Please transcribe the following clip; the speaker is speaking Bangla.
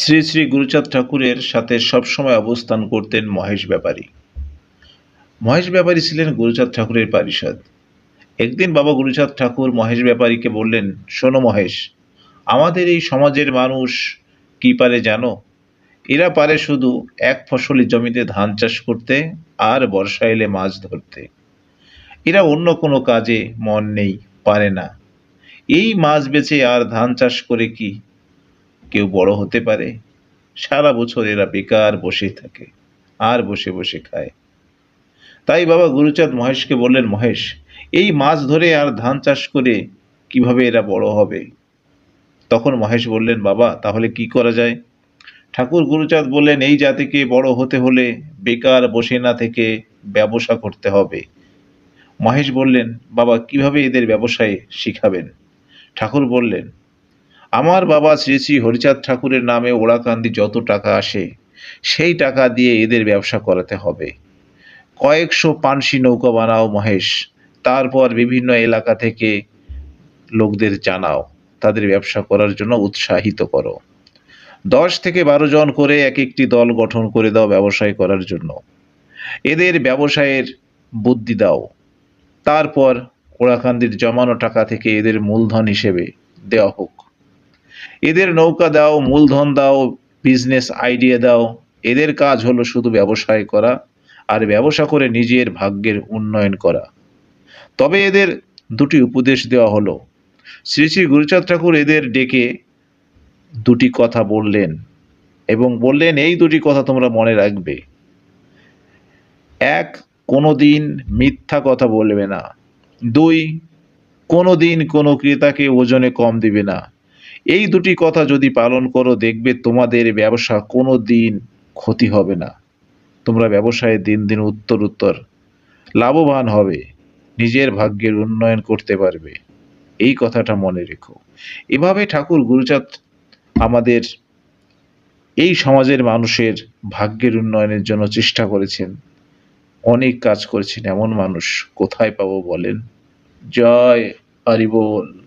শ্রী শ্রী গুরুচাঁদ ঠাকুরের সাথে সবসময় অবস্থান করতেন মহেশ ব্যাপারী। মহেশ ব্যাপারী ছিলেন গুরুচাঁদ ঠাকুরের পারিষদ। একদিন বাবা গুরুচাঁদ ঠাকুর মহেশ ব্যাপারীকে বললেন, শোনো মহেশ, আমাদের এই সমাজের মানুষ কি পারে জানো? এরা পারে শুধু এক ফসলি জমিতে ধান চাষ করতে আর বর্ষা এলে মাছ ধরতে। এরা অন্য কোনো কাজে মন নেই, পারে না। এই মাছ বেচে আর ধান চাষ করে কি কেউ বড় হতে পারে। সারা বছর এরা বেকার বসে থাকে, আর বসে বসে খায়। তাই বাবা গুরুচাঁদ মহেশকে বললেন, মহেশ, এই মাছ ধরে আর ধান চাষ করে কীভাবে এরা বড় হবে? তখন মহেশ বললেন, বাবা, তাহলে কি করা যায়? ঠাকুর গুরুচাঁদ বললেন, এই জাতিকে বড় হতে হলে বেকার বসে না থেকে ব্যবসা করতে হবে। মহেশ বললেন, বাবা, কীভাবে এদের ব্যবসায় শিখাবেন? ঠাকুর বললেন আমার বাবা শ্রী শ্রী হরিচাঁদ ঠাকুরের নামে ওড়াকান্দি যত টাকা আসে, সেই টাকা দিয়ে এদের ব্যবসা করাতে হবে। কয়েকশো পানসি নৌকা বানাও মহেশ, তারপর বিভিন্ন এলাকা থেকে লোকদের জানাও, তাদের ব্যবসা করার জন্য উৎসাহিত করো। দশ থেকে বারো জন করে এক একটি দল গঠন করে দাও ব্যবসায় করার জন্য। এদের ব্যবসায়ের বুদ্ধি দাও। তারপর ওড়াকান্দির জমানো টাকা থেকে এদের মূলধন হিসেবে দেওয়া হোক। এদের নৌকা দাও, মূলধন দাও বিজনেস আইডিয়া দাও। এদের কাজ হলো শুধু ব্যবসায় করা আর ব্যবসা করে নিজের ভাগ্যের উন্নয়ন করা। তবে এদের দুটি উপদেশ দেওয়া হলো। শ্রী শ্রী গুরুচাঁদ ঠাকুর এদের ডেকে দুটি কথা বললেন এবং বললেন, এই দুটি কথা তোমরা মনে রাখবে। এক কোনো দিন মিথ্যা কথা বলবে না। দুই কোনো দিন কোনো ক্রেতাকে ওজনে কম দিবে না। এই দুটি কথা যদি পালন করো, দেখবে তোমাদের ব্যবসা কোনো দিন ক্ষতি হবে না। তোমরা ব্যবসায় দিন দিন উত্তর উত্তর লাভবান হবে, নিজের ভাগ্যের উন্নয়ন করতে পারবে। এই কথাটা মনে রেখো। এভাবে ঠাকুর গুরুচাঁদ আমাদের এই সমাজের মানুষের ভাগ্যের উন্নয়নের জন্য চেষ্টা করেছেন। অনেক কাজ করেছেন। এমন মানুষ কোথায় পাবো বলেন? জয় হরিবোল।